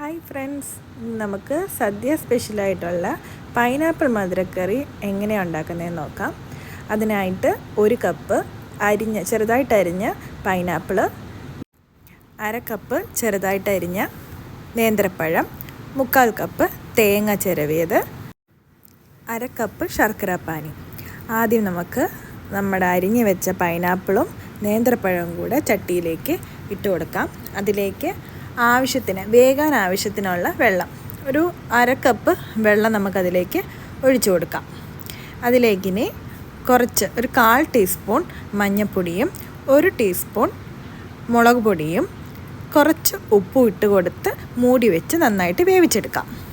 Hi friends. നമുക്ക് സദ്യ സ്പെഷ്യലായിട്ടുള്ള pineapple മധുരക്കറി എങ്ങനെയാണ് ഉണ്ടാക്കുന്നതെന്ന് നോക്കാം. അതിനായിട്ട് ഒരു കപ്പ് അരിഞ്ഞ ചെറുതായിട്ട് അരിഞ്ഞ പൈനാപ്പിൾ അര കപ്പ് ചെറുതായിട്ട് അരിഞ്ഞ നേന്ത്രപ്പഴം മുക്കാൽ കപ്പ് തേങ്ങ ചിരവിയത് അര കപ്പ് ശർക്കര പാനി. ആദ്യം നമുക്ക് നമ്മുടെ അരിഞ്ഞു വെച്ച പൈനാപ്പിളും നേന്ത്രപ്പഴവും കൂടെ ചട്ടിയിലേക്ക് ഇട്ട് കൊടുക്കാം അതിലേക്ക് ആവശ്യത്തിന് വേകാൻ ആവശ്യത്തിനുള്ള വെള്ളം. ഒരു അര കപ്പ് വെള്ളം നമുക്കതിലേക്ക് ഒഴിച്ചു കൊടുക്കാം. അതിലേക്കിനി കുറച്ച് ഒരു കാൽ ടീസ്പൂൺ മഞ്ഞൾപ്പൊടിയും ഒരു ടീസ്പൂൺ മുളക് പൊടിയും കുറച്ച് ഉപ്പും ഇട്ട് കൊടുത്ത് മൂടി വെച്ച് നന്നായിട്ട് വേവിച്ചെടുക്കാം.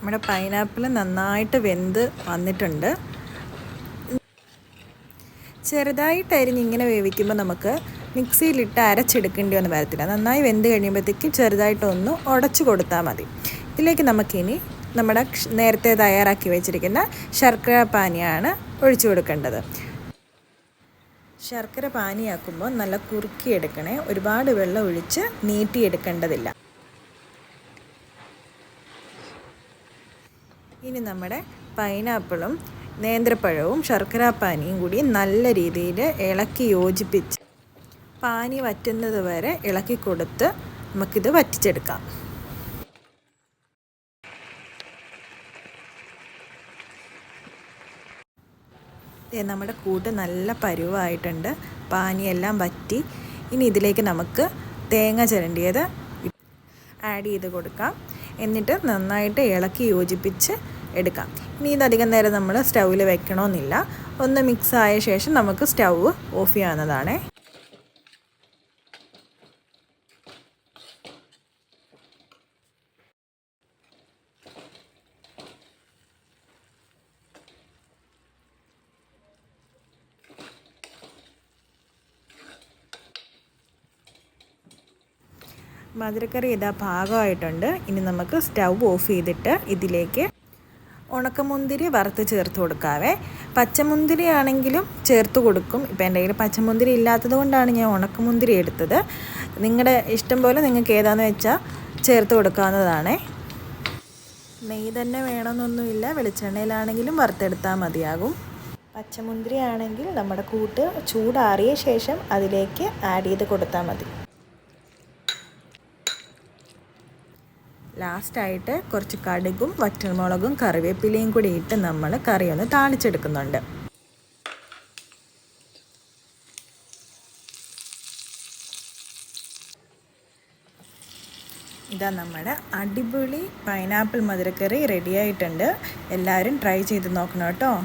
നമ്മുടെ പൈനാപ്പിൾ നന്നായിട്ട് വെന്ത് വന്നിട്ടുണ്ട്. ചെറുതായിട്ട് ഇങ്ങനെ വേവിക്കുമ്പോൾ നമുക്ക് മിക്സിയിലിട്ട് അരച്ചെടുക്കേണ്ടി ഒന്നും വരത്തില്ല നന്നായി വെന്ത് കഴിയുമ്പോഴത്തേക്കും ചെറുതായിട്ടൊന്ന് ഉടച്ചു കൊടുത്താൽ മതി. ഇതിലേക്ക് നമുക്കിനി നമ്മുടെ നേരത്തെ തയ്യാറാക്കി വെച്ചിരിക്കുന്ന ശർക്കര പാനിയാണ് ഒഴിച്ചു കൊടുക്കേണ്ടത്. ശർക്കര പാനിയാക്കുമ്പോൾ നല്ല കുറുക്കിയെടുക്കണേ. ഒരുപാട് വെള്ളം ഒഴിച്ച് നീട്ടിയെടുക്കേണ്ടതില്ല. ഇനി നമ്മുടെ പൈനാപ്പിളും നേന്ത്രപ്പഴവും ശർക്കര പാനിയും കൂടി നല്ല രീതിയിൽ ഇളക്കി യോജിപ്പിച്ച് പാനി വറ്റുന്നത് വരെ ഇളക്കി കൊടുത്ത് നമുക്കിത് വറ്റിച്ചെടുക്കാം. നമ്മുടെ കൂട്ട് നല്ല പരുവായിട്ടുണ്ട്. പാനിയെല്ലാം വറ്റി ഇനി ഇതിലേക്ക് നമുക്ക് തേങ്ങ ചിരണ്ടിയത് ആഡ് ചെയ്ത് കൊടുക്കാം. എന്നിട്ട് നന്നായിട്ട് ഇളക്കി യോജിപ്പിച്ച് എടുക്കാം. ഇനി ഇതധികം നേരം നമ്മൾ സ്റ്റൗവിൽ വെക്കണമെന്നില്ല ഒന്ന് മിക്സ് ആയ ശേഷം നമുക്ക് സ്റ്റൗ ഓഫ് ചെയ്യാവുന്നതാണ്. മധുരക്കറി ഇതാ ഭാഗമായിട്ടുണ്ട്. ഇനി നമുക്ക് സ്റ്റൗ ഓഫ് ചെയ്തിട്ട് ഇതിലേക്ക് ഉണക്കമുന്തിരി വറുത്ത് ചേർത്ത് കൊടുക്കാവേ. പച്ചമുന്തിരി ആണെങ്കിലും ചേർത്ത് കൊടുക്കും. ഇപ്പം എന്റെ കയ്യിൽ പച്ചമുന്തിരി ഇല്ലാത്തത് കൊണ്ടാണ് ഞാൻ ഉണക്കമുന്തിരി എടുത്തത്. നിങ്ങളുടെ ഇഷ്ടം പോലെ നിങ്ങൾക്ക് ഏതാണെന്ന് വെച്ചാൽ ചേർത്ത് കൊടുക്കാവുന്നതാണേ. നെയ്യ് തന്നെ വേണമെന്നൊന്നുമില്ല. വെളിച്ചെണ്ണയിലാണെങ്കിലും വറുത്തെടുത്താൽ മതിയാകും. പച്ചമുന്തിരി ആണെങ്കിൽ നമ്മുടെ കൂട്ട് ചൂടാറിയ ശേഷം അതിലേക്ക് ആഡ് ചെയ്ത് കൊടുത്താൽ മതി. ലാസ്റ്റായിട്ട് കുറച്ച് കടുകും വറ്റൽമുളകും കറിവേപ്പിലയും കൂടി ഇട്ട് നമ്മൾ കറി ഒന്ന് താളിച്ചെടുക്കുന്നുണ്ട്. ഇതാ നമ്മുടെ അടിപൊളി പൈനാപ്പിൾ മധുരക്കറി റെഡിയായിട്ടുണ്ട് എല്ലാവരും ട്രൈ ചെയ്ത് നോക്കണം കേട്ടോ.